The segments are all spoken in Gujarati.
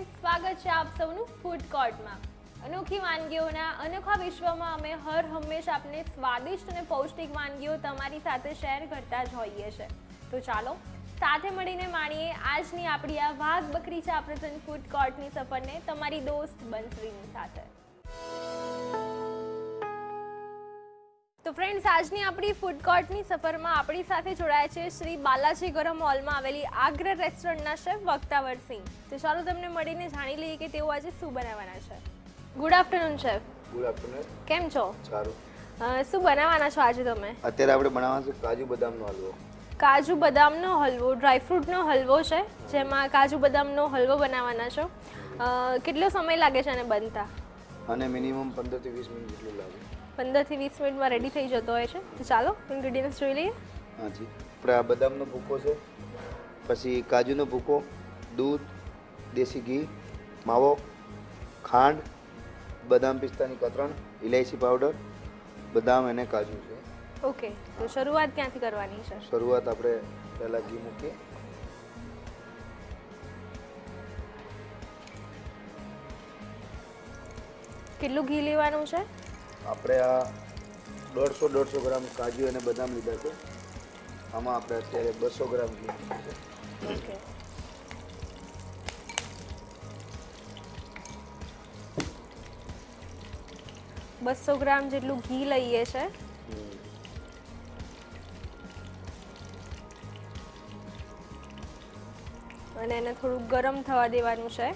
ફ્રેન્ડ સ્વાગત છે આપ સૌનું ફૂડ કોર્ટમાં અનોખી વાનગીઓના, અનોખા વિશ્વમાં અમે હર હંમેશ આપને સ્વાદિષ્ટ અને પૌષ્ટિક વાનગીઓ તમારી સાથે શેર કરતા જ હોઈએ છે. તો ચાલો, સાથે મળીને માણીએ આજની આપણી આ વાઘ બકરી ચા પ્રસન્ન ફૂડ કોર્ટની સફરને તમારી દોસ્ત બંસરીની સાથે. તો ફ્રેન્ડ્સ આજની આપણી ફૂડ કોર્ટની સફરમાં આપણી સાથે જોડાયા છે શ્રી બાલાજી ગરમ હોલમાં આવેલી આગ્ર રેસ્ટોરન્ટના શેફ વક્તાવર સિંહ. તો ચાલો તમને મળીને જાણી લઈએ કે તેઓ આજે શું બનાવવાના છે. Good afternoon chef good afternoon કેમ છો? સારું. શું બનાવવાના છો આજે તમે? અત્યારે આપણે બનાવવાનું છે કાજુ બદામનો હલવો. કાજુ બદામનો હલવો ડ્રાયફ્રૂટનો હલવો છે જેમાં કાજુ બદામનો હલવો બનાવવાના છો. કેટલો સમય લાગે છે આને બનતા? અને મિનિમમ પંદરથી વીસ મિનિટ જેટલું લાગે. પંદરથી વીસ મિનિટમાં રેડી થઈ જતો હોય છે. તો ચાલો ઇન્ગ્રીડિયન્ટ્સ જોઈ લઈએ. હાજી. આપણે આ બદામનો ભૂકો છે. પછી કાજુનો ભૂકો દૂધ દેશી ઘી માવો ખાંડ બદામ પિસ્તાની કતરણ ઇલાયચી પાવડર બદામ અને કાજુ છે. ઓકે તો શરૂઆત ક્યાંથી કરવાની છે? શરૂઆત આપણે પહેલાં ઘી મૂકીએ. કેટલું ઘી લેવાનું છે? આપણે આ દોઢસો દોઢસો ગ્રામ કાજુ અને બદામ લીધા છે. આમાં આપણે અત્યારે બસો ગ્રામ ઘી મૂક્યું છે બસો ગ્રામ જેટલું ઘી લઈએ છે. અને એને થોડું ગરમ થવા દેવાનું છે.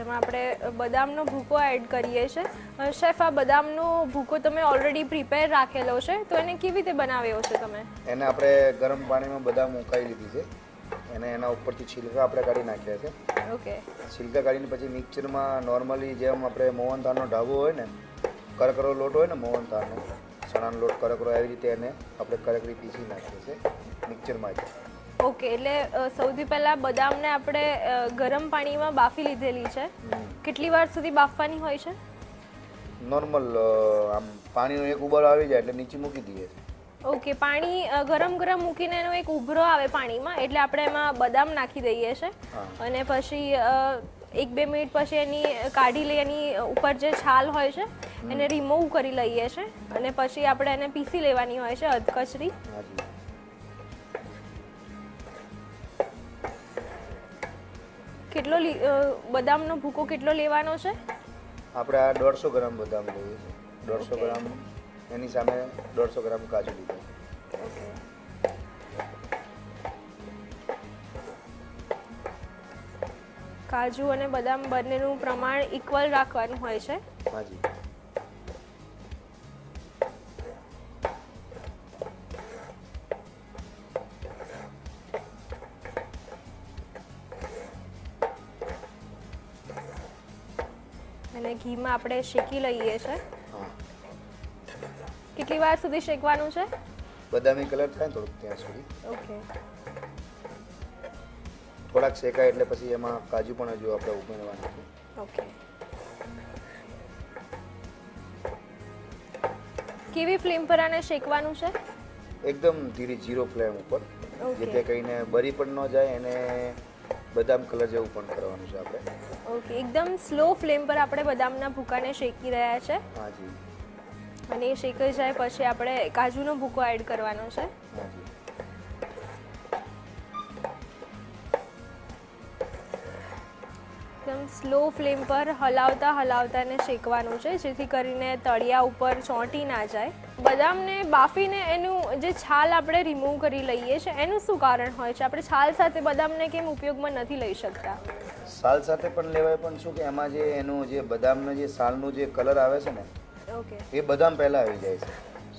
જેમાં આપણે બદામનો ભૂકો એડ કરીએ છીએ શેફ આ બદામનો ભૂકો તમે ઓલરેડી પ્રિપેર રાખેલો છે તો એને કેવી રીતે બનાવ્યો છે તમે? એને આપણે ગરમ પાણીમાં બદામ ઉકાઈ લીધી છે. એને એના ઉપરથી છિલકા આપણે કાઢી નાખ્યા છે. ઓકે. છિલકા કાઢીને પછી મિક્સરમાં નોર્મલી જેમ આપણે મોહનથાળનો ઢાબો હોય ને કરકરો લોટ હોય ને મોહનથાળનો ચણાનો લોટ કરકરો આવી રીતે એને આપણે કરકરી પીસી નાખીએ છીએ મિક્સરમાં જ. ઓકે એટલે સૌથી પહેલાં બદામને આપણે ગરમ પાણીમાં બાફી લીધેલી છે. કેટલી વાર સુધી બાફવાની હોય છે? નોર્મલ આમ પાણીનો એક ઉબરો આવી જાય એટલે નીચે મૂકી દઈએ. ઓકે પાણી ગરમ ગરમ મૂકીને એનો એક ઉભરો આવે પાણીમાં એટલે આપણે એમાં બદામ નાખી દઈએ છીએ અને પછી એક બે મિનિટ પછી એની કાઢી લઈ એની ઉપર જે છાલ હોય છે એને રિમૂવ કરી લઈએ છીએ અને પછી આપણે એને પીસી લેવાની હોય છે અધકચરી. કેટલો બદામનો ભૂકો કેટલો લેવાનો છે? આપણે આ દોઢસો ગ્રામ બદામ લઈએ છે. દોઢસો ગ્રામ એની સામે દોઢસો ગ્રામ કાજુ લીધું. કાજુ અને બદામ બંનેનું પ્રમાણ ઇક્વલ રાખવાનું હોય છે? હાજી અને આપણે શેકી લઈએ છે. કેટલી વાર સુધી શેકવાનું છે? બદામી કલર થાય થોડુંક ત્યાં સુધી. ઓકે. થોડાક શેકાય એટલે પછી એમાં કાજુ પણ હજુ આપણે ઉમેરવાનું છે. ઓકે. કેવી ફ્લેમ પર આને શેકવાનું છે? એકદમ ધીરે જીરો ફ્લેમ ઉપર. જેથી કરીને બરી પણ ન જાય અને બદામ કલર જેવું પણ કરવાનું છે આપણે. ઓકે એકદમ સ્લો ફ્લેમ પર આપણે બદામના ભૂકાને શેકી રહ્યા છે. હાજી અને એ શેકાઈ જાય પછી આપણે કાજુનો ભૂકો એડ કરવાનો છે. એકદમ સ્લો ફ્લેમ પર હલાવતા હલાવતા એને શેકવાનું છે જેથી કરીને તળિયા ઉપર ચોંટી ના જાય. બદામને બાફીને એનું જે છાલ આપણે રિમૂવ કરી લઈએ છીએ એનું શું કારણ હોય છે? આપણે છાલ સાથે બદામને કેમ ઉપયોગમાં નથી લઈ શકતા? છાલ સાથે પણ લેવાય પણ શું કે એમાં જે એનું જે બદામનો જે છાલનું જે કલર આવે છે ને ઓકે. એ બદામ પહેલાં આવી જાય છે.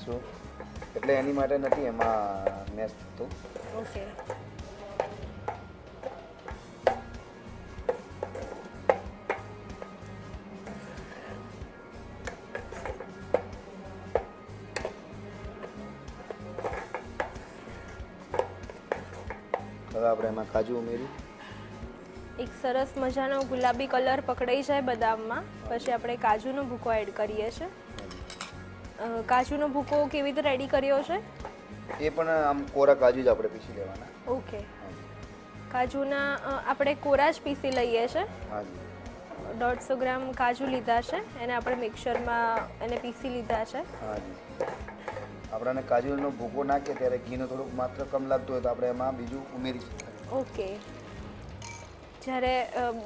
શું? એટલે એની માટે નથી એમાં મેચ થતું. ઓકે. હવે આપણે એમાં કાજુ ઉમેરી. એક સરસ મજાનો ગુલાબી કલર પકડાઈ જાય બદામમાં. પછી આપણે કાજુનો ભૂકો એડ કરીએ છીએ. કાજુનો ભૂકો કેવી રીતે રેડી કર્યો છે? એ પણ આમ કોરા કાજુ જ આપણે પીસી લેવાના. ઓકે. કાજુના આપણે કોરા જ પીસી લઈએ છીએ. હાજી દોઢસો ગ્રામ કાજુ લીધા છે. એને આપણે મિક્સરમાં એને પીસી લીધા છે. હાજી આપણાને કાજુનો ભૂકો નાખીએ ત્યારે ઘીનો થોડુંક માત્ર કમ લાગતું હોય તો આપણે એમાં બીજું ઉમેરી ઓકે. જ્યારે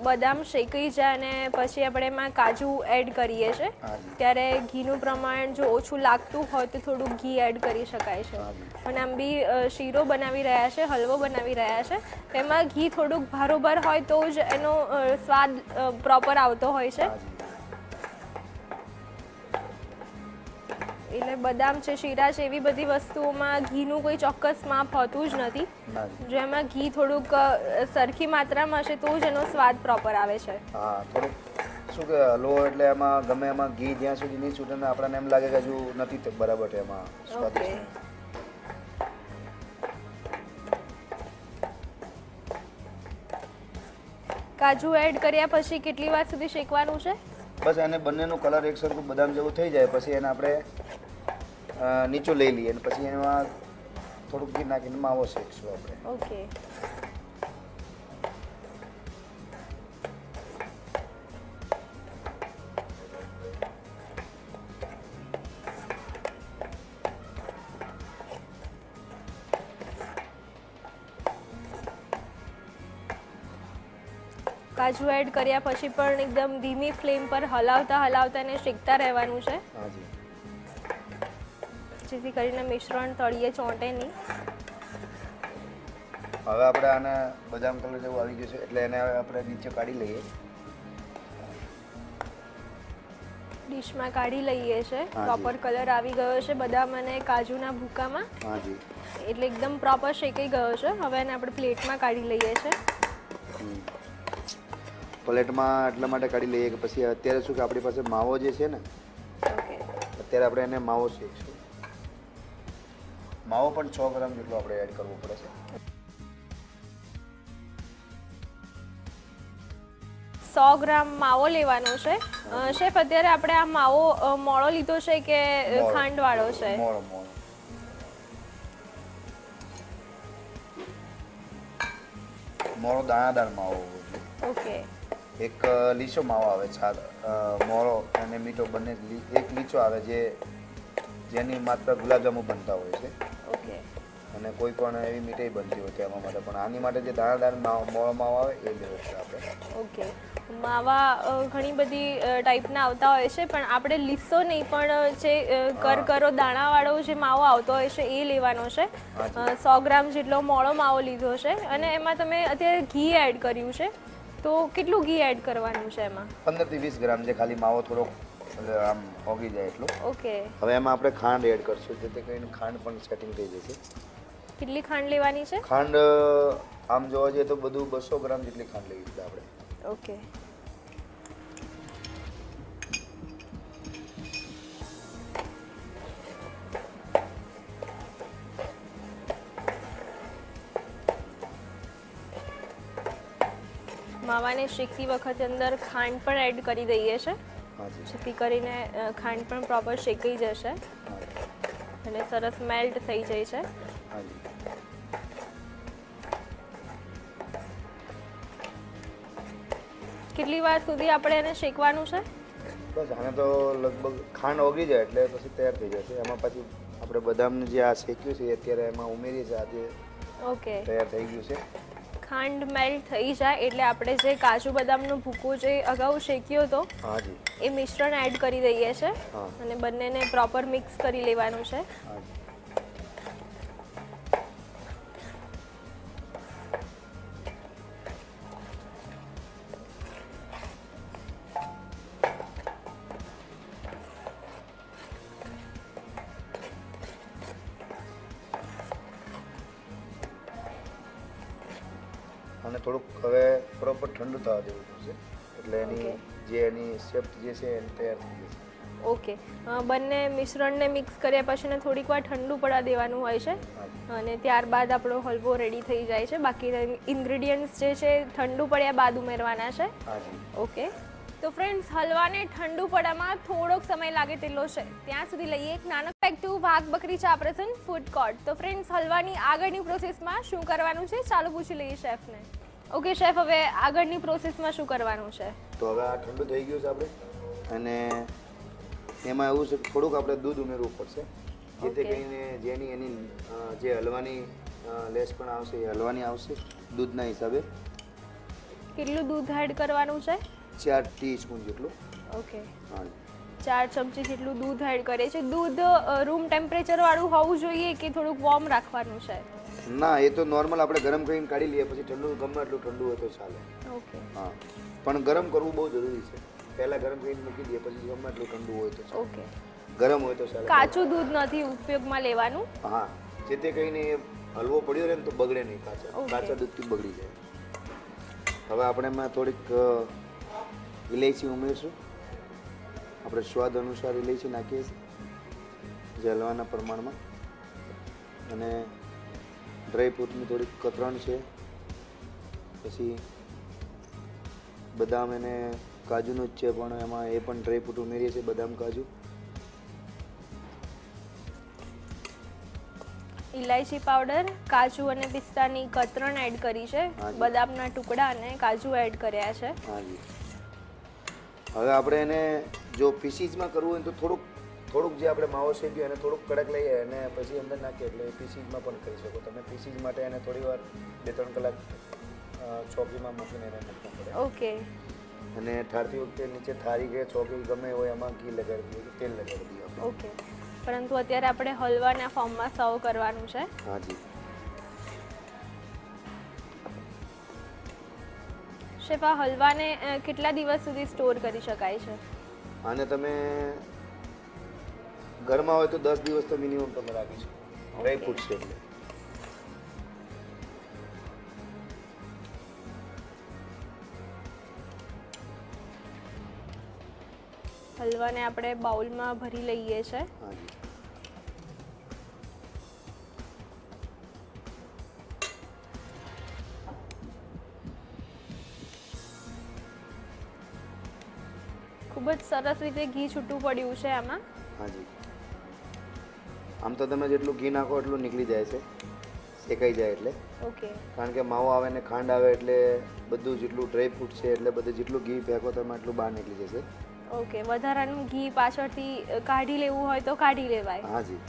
બદામ શેકાઈ જાય અને પછી આપણે એમાં કાજુ એડ કરીએ છીએ ત્યારે ઘીનું પ્રમાણ જો ઓછું લાગતું હોય તો થોડું ઘી એડ કરી શકાય છે. અને આમ બી શીરો બનાવી રહ્યા છે હલવો બનાવી રહ્યા છે તેમાં ઘી થોડુંક ભારોભર હોય તો જ એનો સ્વાદ પ્રોપર આવતો હોય છે. એટલે બદામ છે શીરા છે એવી બધી વસ્તુઓમાં ઘીનું કોઈ ચોક્કસ માપ હોતું જ નથી. જો એમાં ઘી થોડુંક સરખી માત્રામાં હશે તો જ એનો સ્વાદ પ્રોપર આવે છે. હા થોડુંક શું કે હલવો એટલે એમાં ગમે એમાં ઘી જ્યાં સુધી નહીં છૂટે ને આપણને એમ લાગે કે હજુ નથી બરાબર એમાં સ્વાદિષ્ટ કાજુ એડ કર્યા પછી કેટલી વાર સુધી શેકવાનું છે? બસ એને બંનેનો કલર એક સરખું બદામ જેવું થઈ જાય પછી એને આપણે નીચો લઈ લઈએ પછી એમાં થોડુંક ઘી નાખીને માવો શેકશું આપણે. ઓકે. કાજુ એડ કર્યા પછી પણ એકદમ ધીમી ફ્લેમ પર હલાવતા હલાવતા એને શેકતા રહેવાનું છે. જેથી કરીને મિશ્રણ તળીએ ચોંટે નહીં. હવે આપણે આને બદામ કલર જેવું આવી ગયું છે એટલે એને હવે આપણે નીચે કાઢી લઈએ. ડીશમાં કાઢી લઈએ છે. પ્રોપર કલર આવી ગયો છે બદામ અને કાજુના ભૂકામાં. હાજી એટલે એકદમ પ્રોપર શેકાઈ ગયો છે. હવે એને આપણે પ્લેટમાં કાઢી લઈએ છે. પ્લેટમાં એટલા માટે કાઢી લઈએ કે પછી અત્યારે શું કે આપણી પાસે માવો જે છે ને ઓકે. અત્યારે આપણે એને માવો શેકશું. માવો પણ છ ગ્રામ જેટલો આપણે એડ કરવો પડે છે. સો ગ્રામ માવો લેવાનો છે. શેફ અત્યારે આપણે આ માવો મોળો લીધો છે કે. ખાંડવાળો છે? મોળો મોળો. મોળો દાણાદાર માવો ઓકે. એક લીચો માવો આવે અ, મોળો અને મીઠો બંને એક લીચો આવે જે જેની માત્ર ગુલાબજાંબુ બનતા હોય છે. અને કોઈ પણ એવી મીઠાઈ બનતી હોય કહેવા માટે. પણ આની માટે જે દાણાદાર માવો મોળો માવો આવે એ લેવો છે આપણે. ઓકે. માવા ઘણી બધી ટાઈપના આવતા હોય છે પણ આપણે લીસો નહીં પણ જે કરકરો દાણાવાળો જે માવો આવતો હોય છે એ લેવાનો છે. સો ગ્રામ જેટલો મોળો માવો લીધો છે અને એમાં તમે અત્યારે ઘી એડ કર્યું છે. તો કેટલું ઘી એડ કરવાનું છે એમાં? પંદરથી વીસ ગ્રામ જે ખાલી માવો થોડોક આમ ઓગી જાય એટલું. ઓકે. હવે એમાં આપણે ખાંડ એડ કરશું જેથી કરીને ખાંડ પણ સેટિંગ થઈ જશે. કેટલી ખાંડ લેવાની છે? ખાંડ આમ જોવા જઈએ તો બધું બસો ગ્રામ જેટલી ખાંડ લેવી છે આપણે. ઓકે. માવાને શેકતી વખત અંદર ખાંડ પણ એડ કરી દઈએ છે. જેથી કરીને ખાંડ પણ પ્રોપર શેકાઈ જશે. અને સરસ મેલ્ટ થઈ જાય છે. કેટલી વાર સુધી આપણે એને શેકવાનું છે? બસ આને તો લગભગ ખાંડ ઓગળી જાય એટલે પછી તૈયાર થઈ જશે એમાં પછી આપણે બદામનું જે આ શેક્યું છે અત્યારે એમાં ઉમેરીએ છીએ. આજે ઓકે. તૈયાર થઈ ગયું છે. ખાંડ મેલ્ટ થઈ જાય એટલે આપણે જે કાજુ બદામનો ભૂકો જે અગાઉ શેક્યો હતો હાજી એ મિશ્રણ એડ કરી દઈએ છે અને બંનેને પ્રોપર મિક્સ કરી લેવાનું છે. હાજી અને થોડુંક હવે પ્રોપર ઠંડુ થવા દેવું પડશે એટલે એની જે એની શેપ જે છે એને તૈયાર થઈ જશે ઓકે. બંને મિશ્રણને મિક્સ કર્યા પછી ને થોડીક વાર ઠંડુ પડવા દેવાનું હોય છે. અને ત્યારબાદ આપણો હલવો રેડી થઈ જાય છે. બાકી ઇન્ગ્રીડિયન્ટ્સ જે છે ઠંડુ પડ્યા બાદ ઉમેરવાના છે. ઓકે. તો ફ્રેન્ડ્સ હલવાને ઠંડુ પડવામાં થોડોક સમય લાગે તેટલો છે. ત્યાં સુધી લઈએ એક નાનો બેક ટુ વાઘ બકરી ચા પ્રસન ફૂડ કોર્ટ તો ફ્રેન્ડ્સ હલવાની આગળની પ્રોસેસમાં શું કરવાનું છે? ચાલો પૂછી લઈએ શેફને ઓકે શેફ હવે આગળની પ્રોસેસમાં શું કરવાનું છે? તો હવે આ ઠંડુ થઈ ગયું છે આપણે. અને એમાં એવું છે કે થોડુંક આપણે દૂધ ઉમેરવું પડશે. જેથી કરીને જેની એની જે હલવાની લેસ પણ આવશે એ હલવાની આવશે દૂધના હિસાબે. કેટલું દૂધ એડ કરવાનું છે? ચાર ટીસ્પૂન જેટલું. ઓકે ચાર ચમચી જેટલું દૂધ એડ કરે છે. દૂધ રૂમ ટેમ્પરેચર વાળું હોવું જોઈએ કે થોડુંક વોર્મ રાખવાનું છે? ના એ તો નોર્મલ આપણે ગરમ કરીને કાઢી લઈએ પછી ઠંડુ ગમે એટલું ઠંડુ હોય તો ચાલે. ઓકે હા. પણ ગરમ કરવું બહુ જરૂરી છે. પહેલાં ગરમ કરીને મૂકી દઈએ પછી ગમે એટલું ઠંડુ હોય તો ઓકે ગરમ હોય તો ચાલે. કાચું દૂધ નથી ઉપયોગમાં લેવાનું? હા. જે કરીને કહીને હલવો પડ્યો રહે ને તો બગડે નહીં કાચા. કાચા દૂધથી બગડી જાય. હવે આપણે એમાં થોડીક ઇલાયચી ઉમેરશું. આપણે સ્વાદ અનુસાર ઇલાયચી નાખીએ છીએ જે હલવાના પ્રમાણમાં. અને ડ્રાયફ્રૂટની થોડીક કતરણ છે. પછી બદામ એને કાજુનું જ છે પણ એમાં એ પણ ડ્રાયફ્રૂટ ઉમેરીએ છીએ બદામ કાજુ. ઇલાયચી પાવડર કાજુ અને પિસ્તાની કતરણ એડ કરી છે. બદામના ટુકડા અને કાજુ એડ કર્યા છે. હાજી. હવે આપણે એને જો પીસીસમાં કરવું હોય તો થોડુંક થોડુંક જે આપણે માવો શેક્યો એને થોડુંક કડક લઈએ અને પછી અંદર નાખીએ એટલે પીસીજમાં પણ કરી શકો. તમે પીસીજ માટે એને થોડી વાર બે ત્રણ કલાક ચોકીમાં મૂકીને એને નાખવું પડે. ઓકે. અને ઠારતી વખતે નીચે થારી કે ચોકી ગમે હોય એમાં ઘી લગાડી દઈએ તેલ લગાડી દઈએ ઓકે. પરંતુ અત્યારે આપણે હલવાના ફોર્મમાં સર્વ કરવાનું છે. હાજી શેફ આ હલવાને કેટલા દિવસ સુધી સ્ટોર કરી શકાય છે? આને તમે ઘરમાં હોય તો દસ દિવસ તો મિનિમમ તમે રાખી શકો. ડ્રાય ફ્રૂટ છે એટલે. હલવાને આપણે બાઉલમાં ભરી લઈએ છે. ખૂબ જ સરસ રીતે ઘી છૂટું પડ્યું છે આમાં. હાજી. આમ તો તમે જેટલું ઘી નાખો એટલું નીકળી જાય છે. શેકાઈ જાય એટલે. ઓકે. કારણ કે માવો આવે ને ખાંડ આવે એટલે બધું જેટલું ડ્રાય ફ્રૂટ છે એટલે બધું જેટલું ઘી ફેંકો તમે એટલું બહાર નીકળી જશે. ઓકે વધારાનું ઘી પાછળથી કાઢી લેવું હોય તો કાઢી લેવાય. હાજી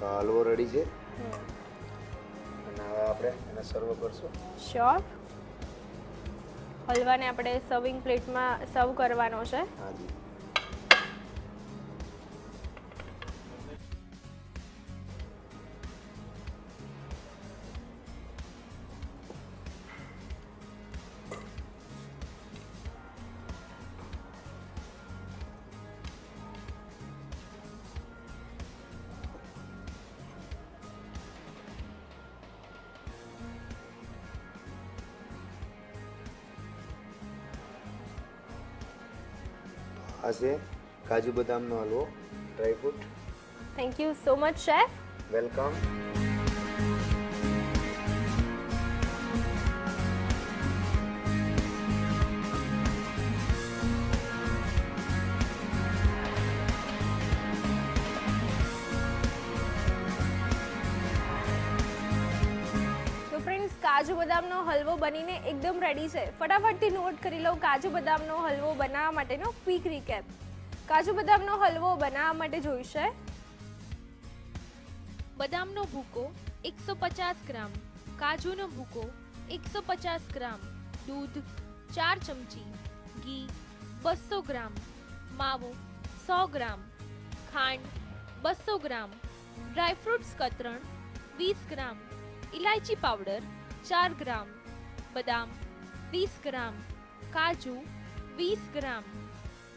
તો હલવો રેડી છે? અને હવે આપણે એને સર્વ કરશું. શ્યોર હલવાને આપણે સર્વિંગ પ્લેટમાં સર્વ કરવાનો છે. હાજી આ છે કાજુ બદામનો હલવો dry fruit thank you so much chef welcome બનીને એકદમ રેડી છે. ફટાફટથી નોટ કરી લઉં કાજુ બદામનો હલવો બનાવવા માટેનો ક્વિક રીકેપ કાજુ બદામનો હલવો બનાવવા માટે જોઈશે. બદામનો ભૂકો એકસો પચાસ ગ્રામ, કાજુનો ભૂકો એકસો પચાસ ગ્રામ, દૂધ ચાર ચમચી, ઘી બસો ગ્રામ, માવો સો ગ્રામ, ખાંડ બસો ગ્રામ, ડ્રાયફ્રૂટ્સ કતરણ વીસ ગ્રામ ઇલાયચી પાવડર ચાર ગ્રામ બદામ વીસ ગ્રામ કાજુ વીસ ગ્રામ.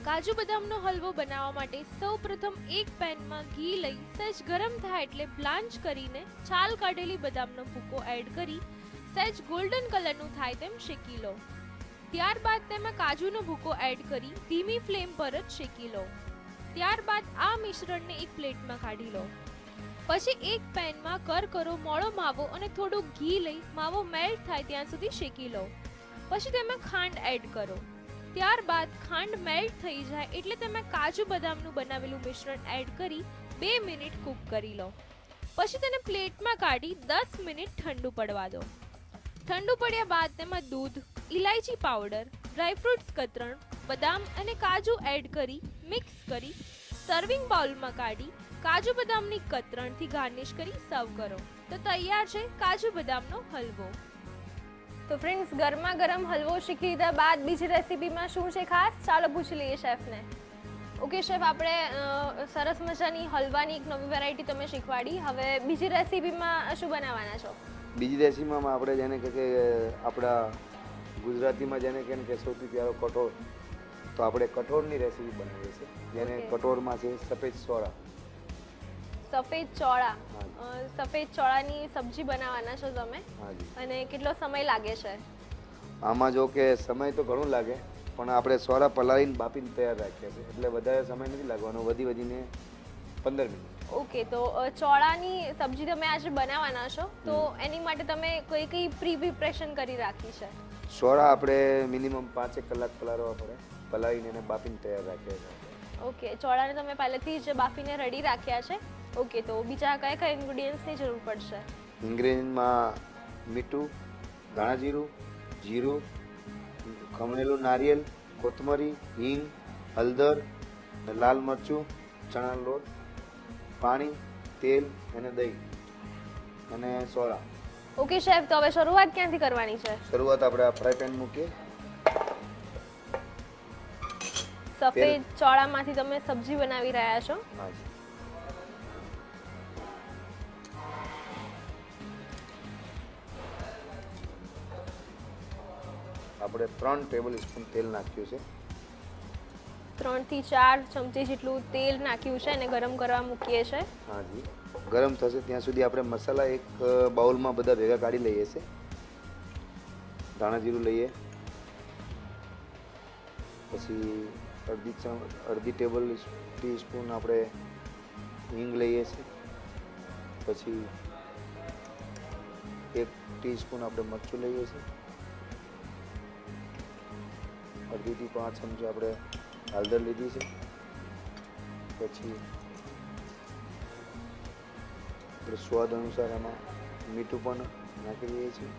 કાજુ બદામનો હલવો બનાવવા માટે સૌપ્રથમ એક પેનમાં ઘી લઈ સહેજ ગરમ થાય એટલે બ્લાન્ચ કરીને છાલ કાઢેલી બદામનો ભૂકો એડ કરી સહેજ ગોલ્ડન કલરનું થાય તેમ શેકી લો. ત્યારબાદ તેમાં કાજુનો ભૂકો એડ કરી ધીમી ફ્લેમ પર જ શેકી લો. ત્યારબાદ આ મિશ્રણને એક પ્લેટમાં કાઢી લો. પછી એક પેનમાં કરકરો મોળો માવો અને થોડું ઘી લઈ માવો મેલ્ટ થાય ત્યાં સુધી શેકી લો. પછી તેમાં ખાંડ એડ કરો. ત્યારબાદ ખાંડ મેલ્ટ થઈ જાય એટલે તેમાં કાજુ બદામનું બનાવેલું મિશ્રણ એડ કરી બે મિનિટ કૂક કરી લો. પછી તેને પ્લેટમાં કાઢી દસ મિનિટ ઠંડુ પડવા દો. ઠંડુ પડ્યા બાદ તેમાં દૂધ ઇલાયચી પાવડર ડ્રાયફ્રૂટ્સ કતરણ, બદામ અને કાજુ એડ કરી મિક્સ કરી સર્વિંગ બાઉલમાં કાઢી કાજુ બદામની કતરણથી ગાર્નિશ કરી સર્વ કરો. તો તૈયાર છે કાજુ બદામનો હલવો. તો ફ્રેન્ડ્સ ગરમા ગરમ હલવો શીખી લીધા બાદ બીજી રેસીપીમાં શું છે ખાસ? ચાલો પૂછી લઈએ શેફને. ઓકે શેફ આપણે સરસ મજાની હલવાની એક નવી વેરાયટી તમે શીખવાડી. હવે બીજી રેસીપીમાં શું બનાવવાના છો? બીજી રેસીપીમાં આપણે જેને કે કે આપણા ગુજરાતીમાં જેને કહે ને કે સૌથી પ્યારો કઠોળ તો આપણે કઠોળની રેસીપી બનાવીએ છીએ. જેને કઠોળમાં છે સફેદ સોળા સફેદ ચોળા સફેદ ચોળાની સબ્જી બનાવવાના છો તમે? અને કેટલો સમય લાગે છે? આમાં જો કે સમય તો ઘણો લાગે પણ આપણે સોળા પલાળીને બાફીને તૈયાર રાખ્યા છે એટલે વધારે સમય નથી લાગવાનો વધી વધીને પંદર મિનિટ. ઓકે તો ચોળાની સબ્જી તમે આજે બનાવવાના છો તો એની માટે તમે કઈ કઈ પ્રી પ્રિપરેશન કરી રાખી છે? ચોળા આપણે મિનિમમ પાંચેક કલાક પલાળવા પડે પલાળીને એને બાફીને તૈયાર રાખ્યા છે ઓકે ચોળાને તમે પહેલેથી જ બાફીને રેડી રાખ્યા છે? ઓકે તો બીજા કયા કયા ઇન્ગ્રેડિયન્ટ્સની જરૂર પડશે? ઇન્ગ્રેડિયન્ટમાં મીઠું ધાણા જીરું જીરું ખમણેલું નારિયેલ કોથમરી હિંગ હળદર લાલ મરચું ચણાનો લોટ પાણી તેલ અને દહીં અને સોડા. ઓકે શેફ તો હવે શરૂઆત ક્યાંથી કરવાની છે? શરૂઆત આપણે આ ફ્રાય પેન મૂકીએ. સફેદ ચોળામાંથી તમે સબ્જી બનાવી રહ્યા છો? હાજી આપણે ત્રણ ટેબલ સ્પૂન તેલ નાખ્યું છે. ત્રણથી ચાર ચમચી જેટલું તેલ નાખ્યું છે અને ગરમ કરવા મૂકીએ છે. હાજી ગરમ થશે ત્યાં સુધી આપણે મસાલા એક બાઉલમાં બધા ભેગા કાઢી લઈએ છે. ધાણા જીરું લઈએ. પછી અડધી ચમ અડધી ટેબલ ટી સ્પૂન આપણે હિંગ લઈએ છીએ પછી એક ટીસ્પૂન આપણે મરચું લઈએ છીએ અડધીથી પાંચ ચમચી આપણે હળદર લીધી છે. પછી આપણે સ્વાદ અનુસાર એમાં મીઠું પણ નાખી દઈએ છીએ.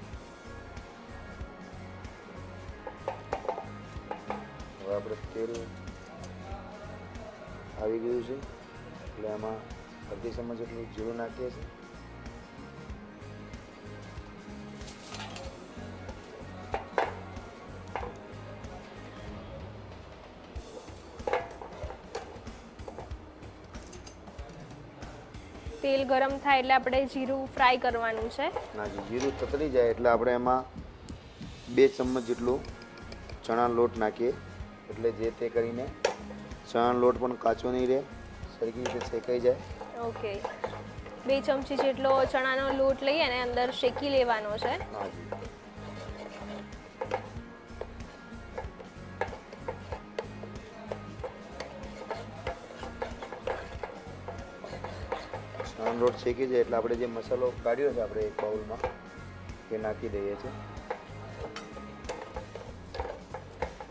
હવે આપણે તેલ આવી ગયું છે. એટલે એમાં અડધી ચમચ જેટલું જીરું નાખીએ છીએ. તેલ ગરમ થાય એટલે આપણે જીરું ફ્રાય કરવાનું છે. નાખી જીરું તતરી જાય એટલે આપણે એમાં બે ચમચ જેટલું ચણા લોટ નાખીએ. એટલે જે તે કરીને ચણા લોટ પણ કાચો નહીં રહે સરખી રીતે શેકાઈ જાય. ઓકે. બે ચમચી જેટલો ચણાનો લોટ લઈ અને અંદર શેકી લેવાનો છે. હાજી ચણાનો લોટ શેકી જાય એટલે આપણે જે મસાલો કાઢ્યો છે આપણે એક બાઉલમાં તે નાખી દઈએ છીએ.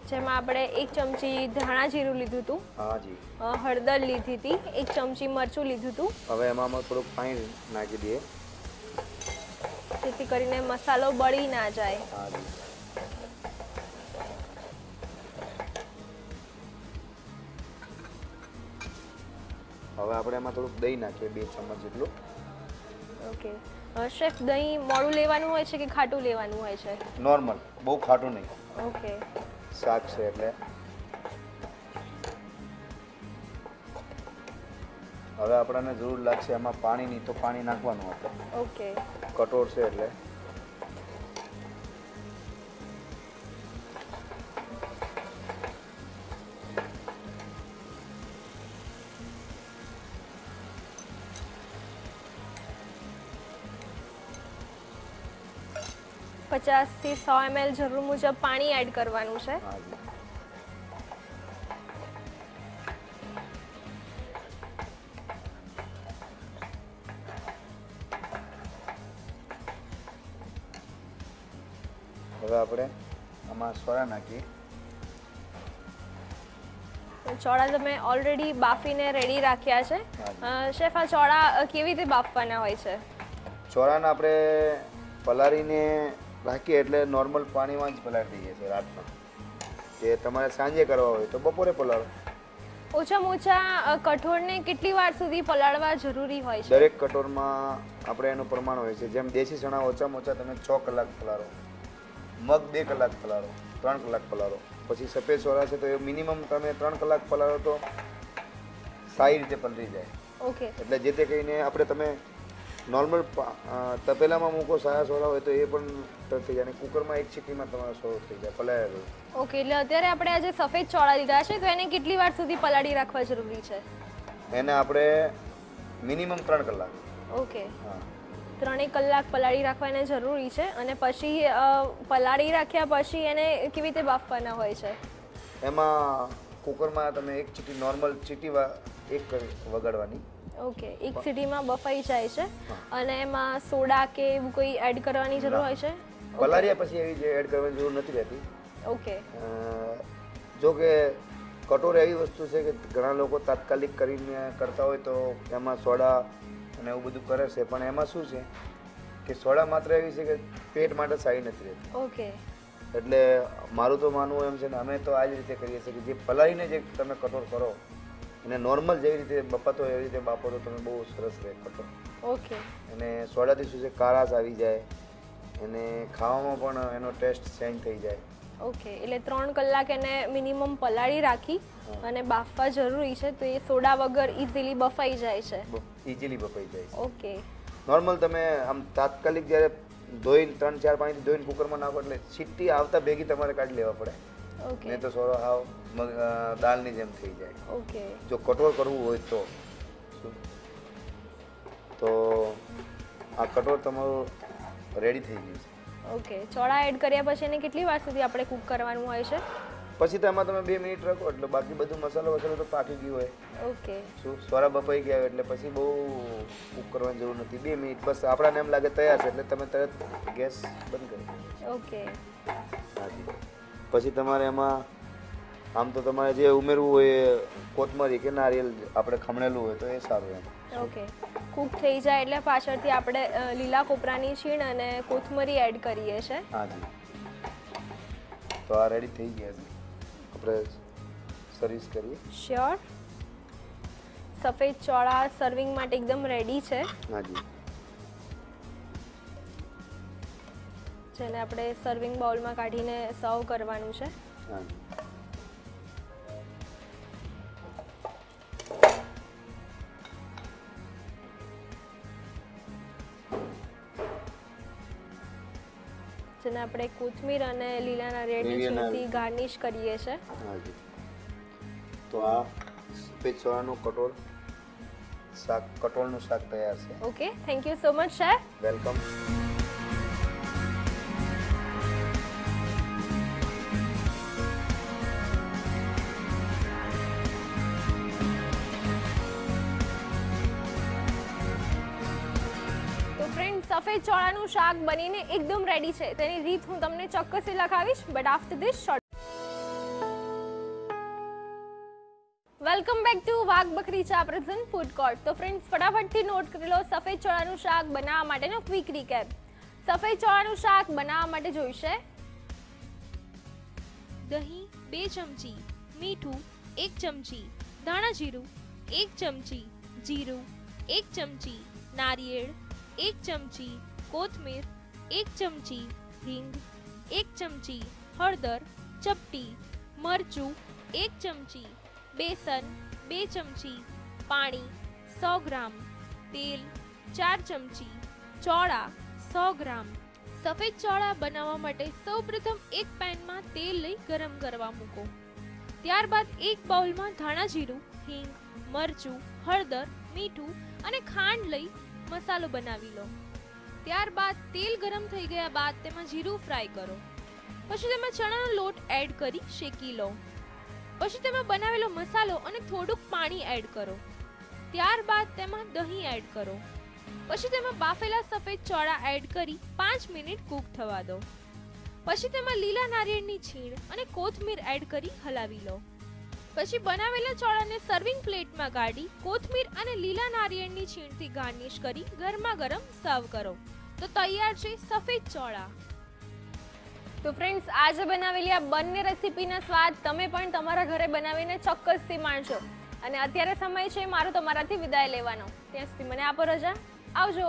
જેમાં આપણે એક ચમચી ધાણા જીરું લીધું હતું. હા જી. હળદર લીધી હતી એક ચમચી મરચું લીધું હતું. હવે એમાં અમે થોડુંક પાણી નાખી દઈએ. જેથી કરીને મસાલો બળી ના જાય. હાજી હવે આપણે એમાં થોડુંક દહીં નાખીએ બે ચમચ જેટલું. ઓકે. શેફ દહીં મોડું લેવાનું હોય છે કે ખાટું લેવાનું હોય છે? નોર્મલ બહુ ખાટું નહીં. ઓકે. શાક છે એટલે. હવે આપણને જરૂર લાગશે એમાં પાણી નહીં તો પાણી નાખવાનું આપણે. ઓકે. કઠોળ છે એટલે. પચાસથી સો એમએલ જરૂર મુજબ પાણી એડ કરવાનું છે. હવે આપણે આમાં સોડા નાખીએ ચોળા તમે ઓલરેડી બાફીને રેડી રાખ્યા છે. શેફ આ ચોળા કેવી રીતે બાફવાના હોય છે? ચોળાને આપણે પલાળીને રાખીએ એટલે નોર્મલ પાણીમાં જ પલાળી દઈએ છીએ રાતના જે તમારે સાંજે કરવા હોય તો બપોરે પલાળો. ઓછામાં ઓછા કઠોળને કેટલી વાર સુધી પલાળવા જરૂરી હોય છે? દરેક કઠોળમાં આપણે એનું પ્રમાણ હોય છે. જેમ દેશી ચણા ઓછામાં ઓછા તમે છ કલાક પલાળો. મગ બે કલાક પલાળો ત્રણ કલાક પલાળો. પછી સફેદ સોરા છે તો એ મિનિમમ તમે ત્રણ કલાક પલાળો તો સારી રીતે પલળી જાય. ઓકે. એટલે જે તે કહીને આપણે તમે નોર્મલ તપેલામાં મૂકો સારા સોરા હોય તો એ પણ થઈ જાય. અને કુકરમાં એક ચીટીમાં તમારો સોરો થઈ જાય પલાળેલો ઓકે એટલે અત્યારે આપણે આજે સફેદ ચોળા લીધા છે તો એને કેટલી વાર સુધી પલાળી રાખવા જરૂરી છે? એને આપણે મિનિમમ ત્રણ કલાક. ઓકે ત્રણેક કલાક પલાળી રાખવા એને જરૂરી છે અને પછી પલાળી રાખ્યા પછી એને કેવી રીતે બાફવાના હોય છે? એમાં કુકરમાં તમે એક ચીટી નોર્મલ ચીટી એક વગાડવાની. ઓકે એક સિટીમાં બફાઈ જાય છે. અને એમાં સોડા કે એવું કોઈ એડ કરવાની જરૂર હોય છે? પલાળ્યા પછી એવી જે એડ કરવાની જરૂર નથી રહેતી. ઓકે. જો કે કટોર એવી વસ્તુ છે કે ઘણા લોકો તાત્કાલિક કરીને કરતા હોય તો એમાં સોડા અને એવું બધું કરે છે. પણ એમાં શું છે કે સોડા માત્ર એવી છે કે પેટ માટે સારી નથી રહેતી. ઓકે. એટલે મારું તો માનવું એમ છે ને અમે તો આ જ રીતે કરીએ છીએ કે જે પલાળીને જે તમે કટોર કરો અને નોર્મલ જેવી રીતે બપાતો એવી રીતે બાપો તો તમે બહુ સરસ રહે કરતો. ઓકે અને સોડાથી શું છે કારાસ આવી જાય. અને ખાવામાં પણ એનો ટેસ્ટ ચેન્જ થઈ જાય. ઓકે એટલે ત્રણ કલાક એને મિનિમમ પલાળી રાખી અને બાફવા જરૂરી છે તો એ સોડા વગર ઇઝીલી બફાઈ જાય છે. ઇઝીલી બફાઈ જાય છે. ઓકે નોર્મલ તમે આમ તાત્કાલિક જ્યારે ધોઈને ત્રણ ચાર પાણીથી ધોઈને કુકરમાં નાખો એટલે સીટી આવતા ભેગી તમારે કાઢી લેવા પડે. ઓકે નહીં તો સોડો હાવ. દાળની જેમ થઈ જાય. ઓકે. જો કઠોળ કરવું હોય તો. તો આ કઠોળ તમારું રેડી થઈ ગયું છે. ઓકે. ચોળા એડ કર્યા પછી એને કેટલી વાર સુધી આપણે કૂક કરવાનું હોય છે? પછી તેમાં તમે બે મિનિટ રાખો એટલે બાકી બધું મસાલો વસાલો તો પાકી ગયું હોય. ઓકે. શું? સોરા બફાઈ ગયા એટલે પછી બહુ કૂક કરવાની જરૂર નથી. બે મિનિટ બસ આપણાને એમ લાગે તૈયાર છે એટલે તમે તરત ગેસ બંધ કરી ઓકે. હાજી પછી તમારે એમાં આમ તો તમારે જે ઉમેરવું હોય એ કોથમરી કે નારિયેલ આપણે ખમણેલું હોય તો એ સારું એમ. ઓકે કૂક થઈ જાય એટલે પાછળથી આપણે લીલા કોપરાની છીણ અને કોથમરી એડ કરીએ છીએ હાજી તો આ રેડી થઈ ગયા છે. આપણે સર્વિસ કરીએ. શ્યોર સફેદ ચોળા સર્વિંગ માટે એકદમ રેડી છે. હાજી જેને આપણે સર્વિંગ બાઉલમાં કાઢીને સર્વ કરવાનું છે. હાજી જેને આપણે કોથમીર અને લીલાના રેડ લીલા ગાર્નિશ કરીએ છે તો આ સફેદ સોયાનો કટોળ શાક કટોળનું શાક તૈયાર છે. Okay thank you so much chef welcome સફેદ ચોળાનું શાક બનીને એકદમ રેડી છે. તેની રીત હું તમને ચોક્કસ લખાવીશ but after this short welcome back to Wagh Bakri ચા પ્રેઝન્ટ ફૂડ કોર્ટ તો ફ્રેન્ડ્સ ફટાફટથી નોટ કરી લો, સફેદ ચોળાનું શાક બનાવવા માટેનો ક્વિક રીકેપ સફેદ ચોળાનું શાક બનાવવા માટે જોઈશે દહીં, બે ચમચી. મીઠું, એક ચમચી. ધાણા જીરું, એક ચમચી. જીરું, એક ચમચી. નારિયેળ એક ચમચી કોથમીર એક ચમચી હિંગ એક ચમચી હળદર ચપટી મરચું એક ચમચી બેસન બે ચમચી પાણી સો ગ્રામ તેલ ચાર ચમચી ચોળા સો ગ્રામ સફેદ ચોળા બનાવવા માટે સૌપ્રથમ એક પેનમાં તેલ લઈ ગરમ કરવા મૂકો. ત્યારબાદ એક બાઉલમાં ધાણા જીરું, હિંગ, મરચું, હળદર, મીઠું અને ખાંડ લઈ મસાલો બનાવી લો. ત્યારબાદ તેલ ગરમ થઈ ગયા બાદ તેમાં જીરું ફ્રાય કરો. પછી તેમાં ચણાનો લોટ એડ કરી શેકી લો. પછી તેમાં બનાવેલો મસાલો અને થોડુંક પાણી એડ કરો. ત્યારબાદ તેમાં દહીં એડ કરો. પછી તેમાં બાફેલા સફેદ ચોળા એડ કરી પાંચ મિનિટ કૂક થવા દો. પછી તેમાં લીલા નારિયેળની છીણ અને કોથમીર એડ કરી હલાવી લો. પછી બનાવેલા ચોળાને સર્વિંગ પ્લેટમાં કાઢી કોથમીર અને લીલા નારિયેળની છીણથી ગાર્નિશ કરી ગરમા ગરમ સર્વ કરો. તો તૈયાર છે સફેદ ચોળા. તો ફ્રેન્ડ્સ આજે બનાવેલી આ બંને રેસીપીના સ્વાદ તમે પણ તમારા ઘરે બનાવીને ચોક્કસથી માણશો અને અત્યારે સમય છે, મારો તમારાથી વિદાય લેવાનો. ત્યાં સુધી મને આપો રજા. આવજો.